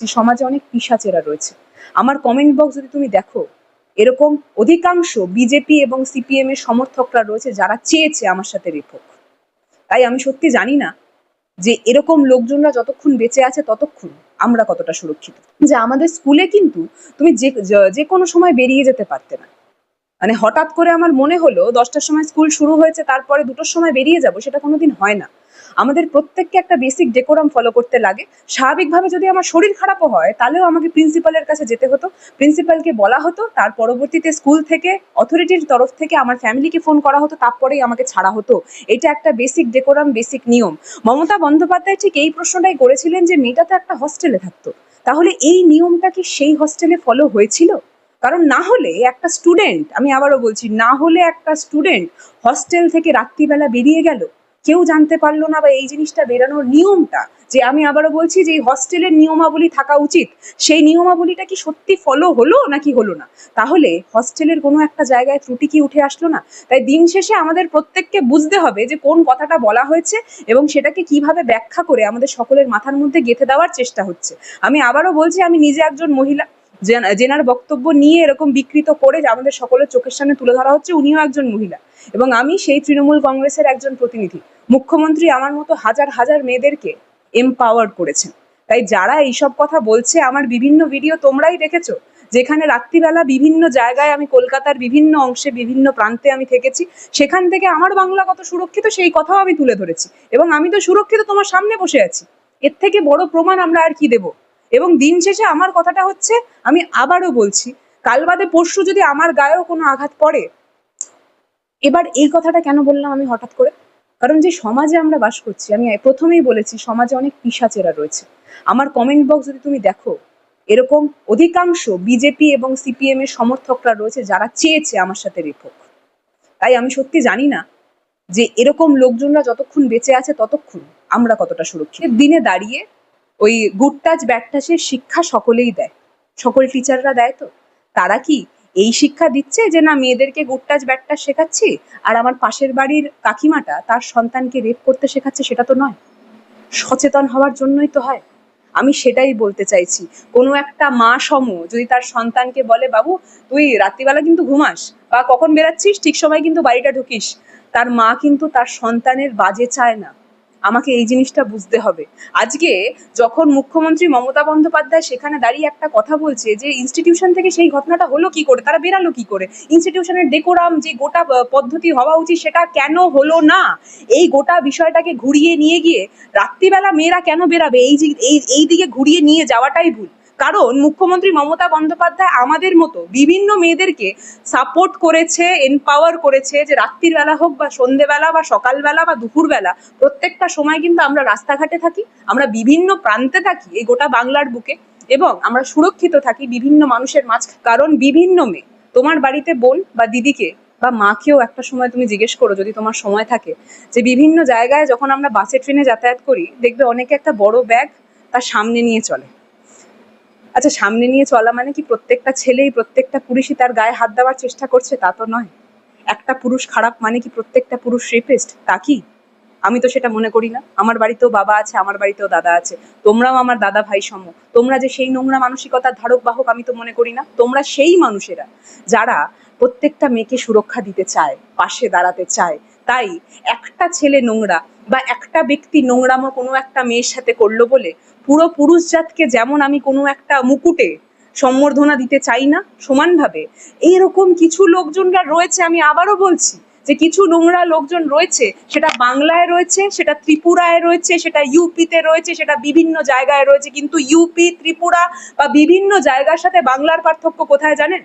যে সমাজে অনেক পিসাচেরা রয়েছে। আমার কমেন্ট বক্স যদি তুমি দেখো, এরকম অধিকাংশ বিজেপি এবং সিপিএম এর সমর্থকরা রয়েছে যারা চেয়েছে আমার সাথে রেপ হোক তাই আমি সত্যি জানি না যে এরকম লোকজনরা যতক্ষণ বেঁচে আছে ততক্ষণ আমরা কতটা সুরক্ষিত। যে আমাদের স্কুলে কিন্তু তুমি যে- যে কোনো সময় বেরিয়ে যেতে পারতে না। মানে হঠাৎ করে আমার মনে হলো দশটার সময় স্কুল শুরু হয়েছে, তারপরে দুটোর সময় বেরিয়ে যাব, সেটা কোনোদিন হয় না। আমাদের প্রত্যেককে একটা বেসিক ডেকোরাম ফলো করতে লাগে। স্বাভাবিকভাবে যদি আমার শরীর খারাপও হয়, তাহলেও আমাকে প্রিন্সিপালের কাছে যেতে হতো। প্রিন্সিপালকে বলা হতো, তার পরবর্তীতে স্কুল থেকে অথরিটির তরফ থেকে আমার ফ্যামিলিকে ফোন করা হতো, তারপরেই আমাকে ছাড়া হতো। এটা একটা বেসিক ডেকোরাম বেসিক নিয়ম। মমতা বন্দ্যোপাধ্যায় ঠিক এই প্রশ্নটাই করেছিলেন যে, মেয়েটা তো একটা হস্টেলে থাকতো। তাহলে এই নিয়মটা কি সেই হস্টেলে ফলো হয়েছিল? কারণ না হলে একটা স্টুডেন্ট আমি আবারও বলছি, না হলে একটা স্টুডেন্ট হস্টেল থেকে রাত্রিবেলা বেরিয়ে গেল। কেউ জানতে পারল না বা এই জিনিসটা বেরানোর নিয়মটা, যে আমি আবারও বলছি যে এই হস্টেলের নিয়মাবলী থাকা উচিত, সেই নিয়মাবলীটা কি সত্যি ফলো হলো নাকি হলো না? তাহলে হস্টেলের কোনো একটা জায়গায় ত্রুটি কি উঠে আসলো না? তাই দিন শেষে আমাদের প্রত্যেককে বুঝতে হবে যে কোন কথাটা বলা হয়েছে এবং সেটাকে কীভাবে ব্যাখ্যা করে আমাদের সকলের মাথার মধ্যে গেঁথে দেওয়ার চেষ্টা হচ্ছে। আমি আবারও বলছি, আমি নিজে একজন মহিলা জেনার বক্তব্য নিয়ে এরকম বিকৃত করে আমাদের সকলের চোখের সামনে তুলে ধরা হচ্ছে, উনিও একজন মহিলা। এবং আমি সেই তৃণমূল কংগ্রেসের একজন প্রতিনিধি। মুখ্যমন্ত্রী আমার মতো হাজার হাজার মেয়েদেরকে এম্পাওয়ার্ড করেছেন। তাই যারা এইসব কথা বলছে, আমার বিভিন্ন ভিডিও তোমরাই দেখেছ, যেখানে রাত্রিবেলা বিভিন্ন জায়গায় আমি কলকাতার বিভিন্ন অংশে, বিভিন্ন প্রান্তে আমি থেকেছি, সেখান থেকে আমার বাংলা কত সুরক্ষিত, সেই কথাও আমি তুলে ধরেছি। এবং আমি তো সুরক্ষিত তোমার সামনে বসে আছি। এর থেকে বড় প্রমাণ আমরা আর কি দেব? এবং দিন শেষে আমার কথাটা হচ্ছে, আমি আবারও বলছি, কাল বাদে পরশু যদি আমার গায়েও কোনো আঘাত পড়ে, এবার এই কথাটা কেন বললাম আমি হঠাৎ করে? কারণ যে সমাজে আমরা বাস করছি, আমি প্রথমেই বলেছি, সমাজে অনেক পিসাচেরা রয়েছে। আমার কমেন্ট বক্স যদি তুমি দেখো, এরকম অধিকাংশ বিজেপি এবং সিপিএম এর সমর্থকরা রয়েছে যারা চেয়েছে আমার সাথে রেপ হোক তাই আমি সত্যি জানি না যে এরকম লোকজনরা যতক্ষণ বেঁচে আছে ততক্ষণ আমরা কতটা সুরক্ষিত। দিনে দাঁড়িয়ে ওই গুড টাচ ব্যাড টাচের শিক্ষা সকলেই দেয়। সকল টিচাররা দেয় তো? তারা কি এই শিক্ষা দিচ্ছে যে, না, মেয়েদেরকে গুড টাচ ব্যাড টাচ শেখাচ্ছি, আর আমার পাশের বাড়ির কাকিমাটা তার সন্তানকে রেপ করতে শেখাচ্ছে সেটা তো নয়। সচেতন হওয়ার জন্যই তো হয়। আমি সেটাই বলতে চাইছি। কোনো একটা মা সম যদি তার সন্তানকে বলে, বাবু, তুই রাত্রিবেলা কিন্তু ঘুমাস, বা কখন বেরাচ্ছিস, ঠিক সময় কিন্তু বাড়িটা ঢুকিস। তার মা কিন্তু তার সন্তানের বাজে চায় না। আমাকে এই জিনিসটা বুঝতে হবে। আজকে যখন মুখ্যমন্ত্রী মমতা বন্দ্যোপাধ্যায় সেখানে দাঁড়িয়ে একটা কথা বলছে যে ইনস্টিটিউশন থেকে সেই ঘটনাটা হলো কি করে, তারা বেরালো কি করে? ইনস্টিটিউশনের ডেকোরাম যে গোটা পদ্ধতি হওয়া উচিত সেটা কেন হলো না? এই গোটা বিষয়টাকে ঘুরিয়ে নিয়ে গিয়ে রাত্রিবেলা মেয়েরা কেন বেরাবে? এই এই দিকে ঘুরিয়ে নিয়ে যাওয়াটাই ভুল। কারণ মুখ্যমন্ত্রী মমতা বন্দ্যোপাধ্যায় আমাদের মতো বিভিন্ন মেয়েদেরকে সাপোর্ট করেছে এনপাওয়ার করেছে যে রাত্রির বেলা হোক বা সন্ধেবেলা বা সকালবেলা বা দুপুরবেলা প্রত্যেকটা সময় কিন্তু আমরা রাস্তাঘাটে থাকি, আমরা বিভিন্ন প্রান্তে থাকি এই গোটা বাংলার বুকে এবং আমরা সুরক্ষিত থাকি বিভিন্ন মানুষের মাঝ, কারণ বিভিন্ন মেয়ে তোমার বাড়িতে বোন বা দিদিকে বা মাকেও একটা সময় তুমি জিজ্ঞেস করো যদি তোমার সময় থাকে যে বিভিন্ন জায়গায় যখন আমরা বাসে, ট্রেনে যাতায়াত করি দেখবে অনেকে একটা বড় ব্যাগ তার সামনে নিয়ে চলে। আচ্ছা সামনে নিয়ে চলা মানে কি প্রত্যেকটা ছেলেই প্রত্যেকটা পুরুষই তার গায়ে হাত দেওয়ার চেষ্টা করছে? তা তো নয়। একটা পুরুষ খারাপ মানে কি প্রত্যেকটা পুরুষ রেপিস্ট তা কি? আমি তো সেটা মনে করি না। আমার বাড়িতেও বাবা আছে, আমার বাড়িতেও দাদা আছে। তোমরাও আমার দাদা ভাই সম। তোমরা যে সেই নোংরা মানসিকতার ধারক বাহক আমি তো মনে করি না। তোমরা সেই মানুষেরা যারা প্রত্যেকটা মেয়েকে সুরক্ষা দিতে চায়, পাশে দাঁড়াতে চায় তাই একটা ছেলে নোংরা বা একটা ব্যক্তি নোংরামো কোনো একটা মেয়ের সাথে করল বলে পুরো পুরুষ জাতকে যেমন আমি কোনো একটা মুকুটে সম্বর্ধনা দিতে চাই না সমানভাবে এইরকম কিছু লোকজনরা রয়েছে আমি আবারও বলছি যে কিছু নোংরা লোকজন রয়েছে, সেটা বাংলায় রয়েছে, সেটা ত্রিপুরায় রয়েছে, সেটা ইউপিতে রয়েছে, সেটা বিভিন্ন জায়গায় রয়েছে, কিন্তু ইউপি, ত্রিপুরা বা বিভিন্ন জায়গার সাথে বাংলার পার্থক্য কোথায় জানেন?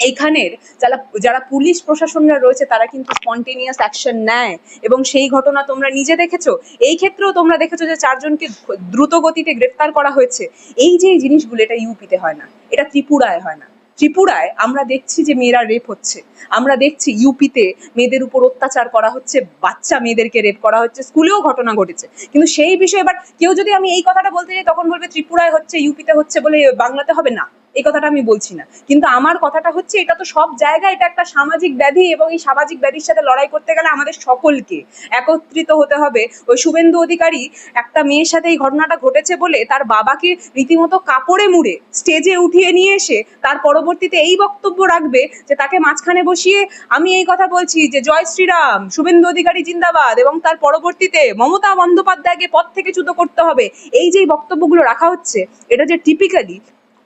এইখানের যারা যারা পুলিশ প্রশাসনরা রয়েছে, তারা কিন্তু স্পন্টেনিয়াস অ্যাকশন নেয়। এবং সেই ঘটনা তোমরা নিজে দেখেছ? এই ক্ষেত্রেও তোমরা দেখেছ যে চারজনকে দ্রুত গতিতে গ্রেফতার করা হয়েছে। এই যে এই জিনিসগুলো, এটা ইউপিতে হয় না। এটা ত্রিপুরায় হয় না। ত্রিপুরায় আমরা দেখছি যে মেয়েরা রেপ হচ্ছে। আমরা দেখছি ইউপিতে মেয়েদের উপর অত্যাচার করা হচ্ছে, বাচ্চা মেয়েদেরকে রেপ করা হচ্ছে, স্কুলেও ঘটনা ঘটেছে। কিন্তু সেই বিষয়ে এবার কেউ যদি আমি এই কথাটা বলতে যাই, তখন বলবে ত্রিপুরায় হচ্ছে, ইউপিতে হচ্ছে বলে বাংলাতে হবে না। এই কথাটা আমি বলছি না। কিন্তু আমার কথাটা হচ্ছে, এটা তো সব জায়গায় এটা একটা সামাজিক ব্যাধি এবং এই সামাজিক ব্যাধির সাথে লড়াই করতে গেলে আমাদের সকলকে একত্রিত হতে হবে। ওই শুভেন্দু অধিকারী একটা মেয়ের সাথে এই ঘটনাটা ঘটেছে বলে তার বাবাকে রীতিমতো কাপড়ে মুড়ে স্টেজে উঠিয়ে নিয়ে এসে তার পরবর্তীতে এই বক্তব্য রাখবে যে তাকে মাঝখানে বসিয়ে আমি এই কথা বলছি যে জয় শ্রীরাম, শুভেন্দু অধিকারী জিন্দাবাদ এবং তার পরবর্তীতে মমতা বন্দ্যোপাধ্যায়কে পথ থেকে চ্যুত করতে হবে। এই যে বক্তব্যগুলো রাখা হচ্ছে, এটা যে টিপিক্যালি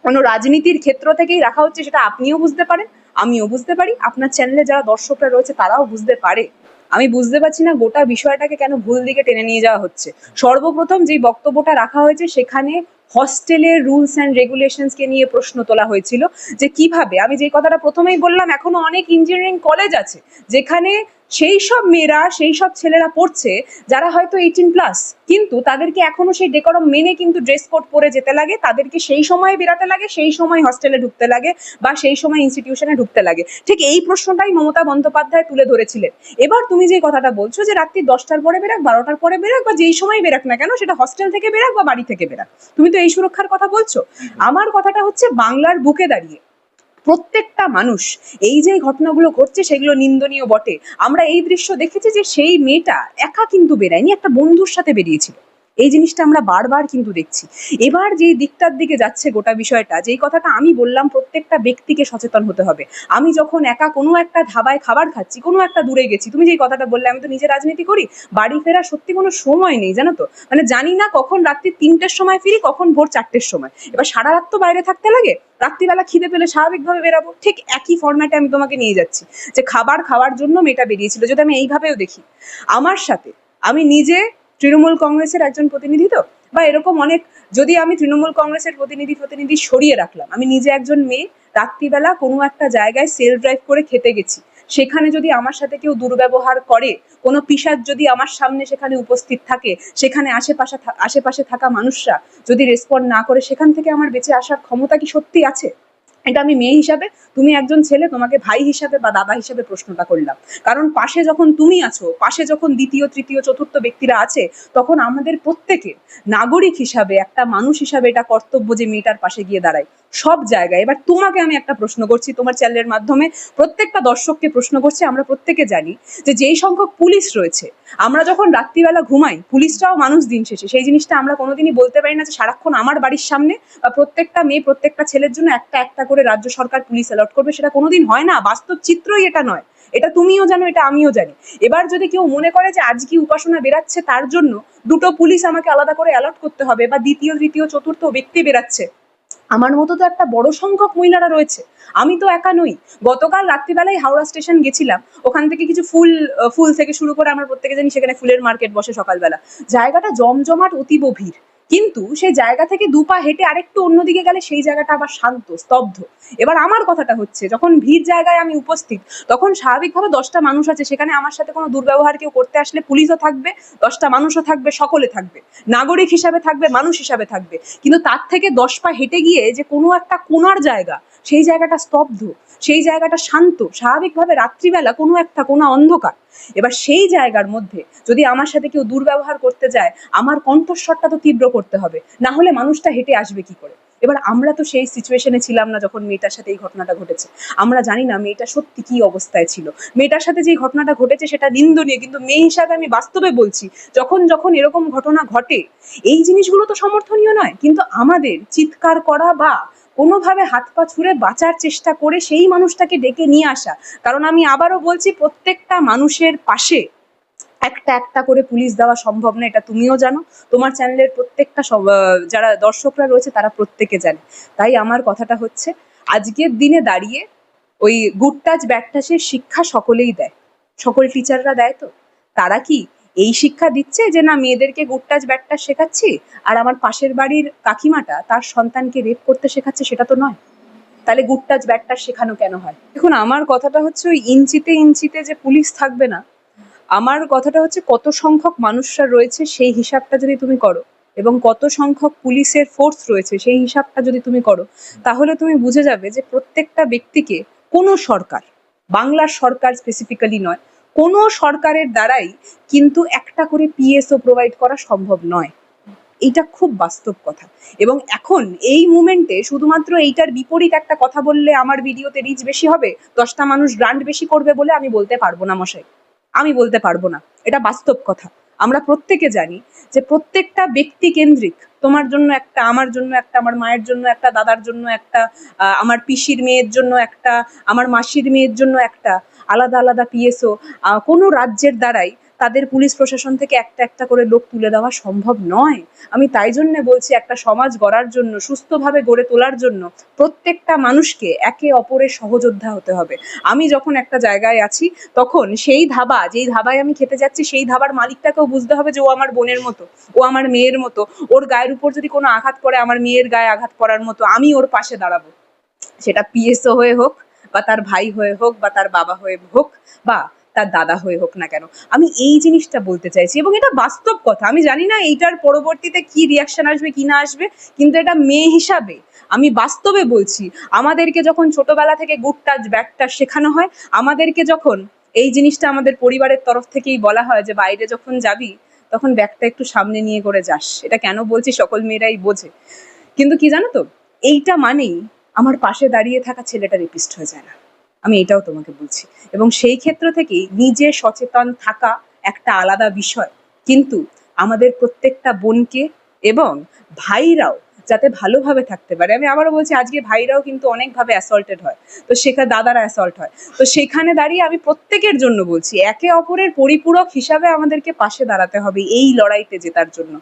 কোনো রাজনীতির ক্ষেত্র থেকেই রাখা হচ্ছে, সেটা আপনিও বুঝতে পারেন, আমিও বুঝতে পারি। আপনার চ্যানেলে যারা দর্শকরা রয়েছে, তারাও বুঝতে পারে। আমি বুঝতে পারছি না গোটা বিষয়টাকে কেন ভুল দিকে টেনে নিয়ে যাওয়া হচ্ছে। সর্বপ্রথম যেই বক্তব্যটা রাখা হয়েছে, সেখানে হস্টেলের রুলস অ্যান্ড রেগুলেশনসকে নিয়ে প্রশ্ন তোলা হয়েছিল, যে কীভাবে, আমি যে কথাটা প্রথমেই বললাম, এখনও অনেক ইঞ্জিনিয়ারিং কলেজ আছে, যেখানে সেই সব মেয়েরা, সেই সব ছেলেরা পড়ছে, যারা হয়তো এইটিন প্লাস কিন্তু তাদেরকে এখনও সেই ডেকরম মেনে কিন্তু ড্রেস কোড পরে যেতে লাগে, তাদেরকে সেই সময় বেরাতে লাগে, সেই সময় হস্টেলে ঢুকতে লাগে বা সেই সময় ইনস্টিটিউশনে ঢুকতে লাগে। ঠিক এই প্রশ্নটাই মমতা বন্দ্যোপাধ্যায় তুলে ধরেছিলেন। এবার তুমি যে কথাটা বলছো যে রাত্রি দশটার পরে বেরাক, বারোটার পরে বেরাক বা যেই সময় বেরাক না কেন সেটা হস্টেল থেকে বেরাক বা বাড়ি থেকে বেরাক। তুমি তো এই সুরক্ষার কথা বলছো। আমার কথাটা হচ্ছে বাংলার বুকে দাঁড়িয়ে। প্রত্যেকটা মানুষ এই যে ঘটনাগুলো ঘটছে সেগুলো নিন্দনীয় বটে। আমরা এই দৃশ্য দেখেছি যে সেই মেয়েটা একা কিন্তু বেরায়নি একটা বন্ধুর সাথে বেরিয়েছিল। এই জিনিসটা আমরা বারবার কিন্তু দেখছি। এবার যে দিকটার দিকে যাচ্ছে গোটা বিষয়টা, যেই কথাটা আমি বললাম, প্রত্যেকটা ব্যক্তিকে সচেতন হতে হবে। আমি যখন একা কোনো একটা ধাবায় খাবার খাচ্ছি, কোনো একটা দূরে গেছি, তুমি যেই কথাটা বললে, আমি তো নিজে রাজনীতি করি, বাড়ি ফেরার সত্যি কোনো সময় নেই, জানো তো? মানে জানি না কখন রাত্রি তিনটের সময় ফিরি, কখন ভোর চারটের সময়। এবার সারা রাত তো বাইরে থাকতে লাগে, রাত্রিবেলা খিদে পেলে স্বাভাবিকভাবে বেরাবো, ঠিক একই ফরম্যাটে আমি তোমাকে নিয়ে যাচ্ছি। যে খাবার খাওয়ার জন্য মেয়েটা বেরিয়েছিল, যদি আমি এইভাবেও দেখি। আমার সাথে আমি নিজে তৃণমূল কংগ্রেসের একজন প্রতিনিধি তো? বা এরকম অনেক, যদি আমি তৃণমূল কংগ্রেসের প্রতিনিধি প্রতিনিধি সরিয়ে রাখলাম, আমি নিজে একজন মেয়ে, রাত্রিবেলা কোনো একটা জায়গায় সেল ড্রাইভ করে খেতে গেছি, সেখানে যদি আমার সাথে কেউ দুর্ব্যবহার করে, কোনো পিসাজ যদি আমার সামনে সেখানে উপস্থিত থাকে, সেখানে আশেপাশে আশেপাশে থাকা মানুষরা যদি রেসপন্ড না করে, সেখান থেকে আমার বেঁচে আসার ক্ষমতা কি সত্যি আছে? এটা আমি মেয়ে হিসাবে, তুমি একজন ছেলে, তোমাকে ভাই হিসাবে বা দাদা হিসাবে প্রশ্নটা করলাম। কারণ পাশে যখন তুমি আছো, পাশে যখন দ্বিতীয়, তৃতীয়, চতুর্থ ব্যক্তিরা আছে, তখন আমাদের প্রত্যেকের নাগরিক হিসাবে, একটা মানুষ হিসাবে এটা কর্তব্য যে মেয়েটার পাশে গিয়ে দাঁড়ায়। সব জায়গায়। এবার তোমাকে আমি একটা প্রশ্ন করছি, তোমার চ্যানেলের মাধ্যমে প্রত্যেকটা দর্শককে প্রশ্ন করছি, আমরা প্রত্যেকে জানি যে যেই সংখ্যক পুলিশ রয়েছে, আমরা যখন রাত্রিবেলা ঘুমাই পুলিশটাও মানুষ দিন শেষে। সেই জিনিসটা আমরা কোনোদিনই বলতে পারি না যে সারাক্ষণ আমার বাড়ির সামনে বা প্রত্যেকটা মেয়ে, প্রত্যেকটা ছেলের জন্য একটা একটা করে রাজ্য সরকার পুলিশ অ্যালট করবে, সেটা কোনোদিন হয় না। বাস্তব চিত্রই এটা নয়। এটা তুমিও জানো, এটা আমিও জানি। এবার যদি কেউ মনে করে যে আজকে উপাসনা বেরাচ্ছে তার জন্য দুটো পুলিশ আমাকে আলাদা করে অ্যালট করতে হবে বা দ্বিতীয়, তৃতীয়, চতুর্থ ব্যক্তি বেরাচ্ছে আমার মতো তো একটা বড় সংখ্যক মহিলারা রয়েছে। আমি তো একা নই। গতকাল রাত্রিবেলায় হাওড়া স্টেশন গেছিলাম। ওখান থেকে কিছু ফুল ফুল থেকে শুরু করে আমরা প্রত্যেকে জানি সেখানে ফুলের মার্কেট বসে সকালবেলা। জায়গাটা জমজমাট অতীব ভিড়। কিন্তু সেই জায়গা থেকে দু পা হেঁটে আরেকটু অন্যদিকে গেলে সেই জায়গাটা আবার শান্ত, স্তব্ধ। এবার আমার কথাটা হচ্ছে, যখন ভিড় জায়গায় আমি উপস্থিত, তখন স্বাভাবিকভাবে দশটা মানুষ আছে, সেখানে আমার সাথে কোনো দুর্ব্যবহার কেউ করতে আসলে পুলিশও থাকবে, দশটা মানুষও থাকবে, সকলে থাকবে। নাগরিক হিসাবে থাকবে, মানুষ হিসাবে থাকবে। কিন্তু তার থেকে দশ পা হেঁটে গিয়ে যে কোনো একটা কোনার জায়গা, সেই জায়গাটা স্তব্ধ, সেই জায়গাটা শান্ত, স্বাভাবিকভাবে রাত্রিবেলা কোনো একটা কোনা অন্ধকার। এবার সেই জায়গার মধ্যে যদি আমার সাথে কেউ দুর্ব্যবহার করতে যায়, আমার কণ্ঠস্বরটা তো তীব্র করতে হবে। না হলে মানুষটা হেঁটে আসবে কি করে? এবার আমরা তো সেই সিচুয়েশনে ছিলাম না যখন মেয়েটার সাথে এই ঘটনাটা ঘটেছে। আমরা জানি না মেয়েটা সত্যি কি অবস্থায় ছিল। মেয়েটার সাথে যে ঘটনাটা ঘটেছে সেটা নিন্দনীয়, কিন্তু মেয়ে হিসাবে আমি বাস্তবে বলছি, যখন যখন এরকম ঘটনা ঘটে, এই জিনিসগুলো তো সমর্থনীয় নয়, কিন্তু আমাদের চিৎকার করা বা কোনোভাবে হাত পা ছুঁড়ে বাঁচার চেষ্টা করে সেই মানুষটাকে ডেকে নিয়ে আসা। কারণ আমি আবারও বলছি, প্রত্যেকটা মানুষের পাশে একটা একটা করে পুলিশ দেওয়া সম্ভব না, এটা তুমিও জানো। তোমার চ্যানেলের প্রত্যেকটা যারা দর্শকরা রয়েছে, তারা প্রত্যেকে জানে। তাই আমার কথাটা হচ্ছে, আজকের দিনে দাঁড়িয়ে ওই গুড টাচ ব্যাড টাচের শিক্ষা সকলেই দেয়। সকল টিচাররা দেয় তো? তারা কি এই শিক্ষা দিচ্ছে যে, না, মেয়েদেরকে গুড টাচ শেখাচ্ছি, আর আমার পাশের বাড়ির কাকিমাটা তার সন্তানকে রেপ করতে শেখাচ্ছে, সেটা তো নয়। তাহলে গুড টাচ শেখানো কেন হয়? দেখুন, আমার কথাটা হচ্ছে ওই ইঞ্চিতে ইঞ্চিতে যে পুলিশ থাকবে না, আমার কথাটা হচ্ছে কত সংখ্যক মানুষরা রয়েছে সেই হিসাবটা যদি তুমি করো, এবং কত সংখ্যক পুলিশের ফোর্স রয়েছে সেই হিসাবটা যদি তুমি করো, তাহলে তুমি বুঝে যাবে যে প্রত্যেকটা ব্যক্তিকে কোনো সরকার, বাংলার সরকার স্পেসিফিক্যালি নয় কোনো সরকারের দ্বারাই কিন্তু একটা করে পিএসও প্রোভাইড করা সম্ভব নয়। এটা খুব বাস্তব কথা। এবং এখন এই মুমেন্টে শুধুমাত্র এইটার বিপরীত একটা কথা বললে আমার ভিডিওতে রিচ বেশি হবে, দশটা মানুষ গ্রান্ট বেশি করবে বলে আমি বলতে পারব না মশাই। আমি বলতে পারব না। এটা বাস্তব কথা। আমরা প্রত্যেকে জানি যে প্রত্যেকটা ব্যক্তি কেন্দ্রিক। তোমার জন্য একটা, আমার জন্য একটা, আমার মায়ের জন্য একটা, দাদার জন্য একটা আমার পিসির মেয়ের জন্য একটা, আমার মাসির মেয়ের জন্য একটা, আলাদা আলাদা পিএসও কোনো রাজ্যের দ্বারাই তাদের পুলিশ প্রশাসন থেকে একটা একটা করে লোক তুলে দেওয়া সম্ভব নয়। আমি তাই জন্য বলছি, একটা সমাজ গড়ার জন্য, সুস্থভাবে গড়ে তোলার জন্য প্রত্যেকটা মানুষকে একে অপরের সহযোদ্ধা হতে হবে। আমি যখন একটা জায়গায় আছি, তখন সেই ধাবা, যেই ধাবায় আমি খেতে যাচ্ছি, সেই ধাবার মালিকটাকেও বুঝতে হবে যে ও আমার বোনের মতো, ও আমার মেয়ের মতো, ওর গায়ের উপর যদি কোনো আঘাত পড়ে, আমার মেয়ের গায়ে আঘাত পড়ার মতো, আমি ওর পাশে দাঁড়াবো। সেটা পিএসও হয়ে হোক, বা তার ভাই হয়ে হোক, বা তার বাবা হয়ে হোক, বা তার দাদা হয়ে হোক না কেন। আমি এই জিনিসটা বলতে চাইছি এবং এটা বাস্তব কথা। আমি জানি না এইটার পরবর্তীতে কি রিয়াকশন আসবে, কি না আসবে, কিন্তু এটা মেয়ে হিসাবে আমি বাস্তবে বলছি, আমাদেরকে যখন ছোটবেলা থেকে ব্যাড টাচ শেখানো হয়, আমাদেরকে যখন এই জিনিসটা আমাদের পরিবারের তরফ থেকেই বলা হয় যে, বাইরে যখন যাবি, তখন ব্যাগটা একটু সামনে নিয়ে করে যাস। এটা কেন বলছি সকল মেয়েরাই বোঝে। কিন্তু কি জানো তো? এইটা মানেই আমার পাশে দাঁড়িয়ে থাকা ছেলেটা রেপিস্ট হয়ে যায় না। আমি এটাও তোমাকে বলছি। এবং সেই ক্ষেত্র থেকেই নিজে সচেতন থাকা একটা আলাদা বিষয়। কিন্তু আমাদের প্রত্যেকটা বোনকে এবং ভাইরাও যাতে ভালোভাবে থাকতে পারে। আমি আবারও বলছি, আজকে ভাইরাও কিন্তু অনেকভাবে অ্যাসল্টেড হয়। তো সেখানে দাদারা অ্যাসল্ট হয়। তো সেখানে দাঁড়িয়ে আমি প্রত্যেকের জন্য বলছি, একে অপরের পরিপূরক হিসাবে আমাদেরকে পাশে দাঁড়াতে হবে এই লড়াইতে জেতার জন্য।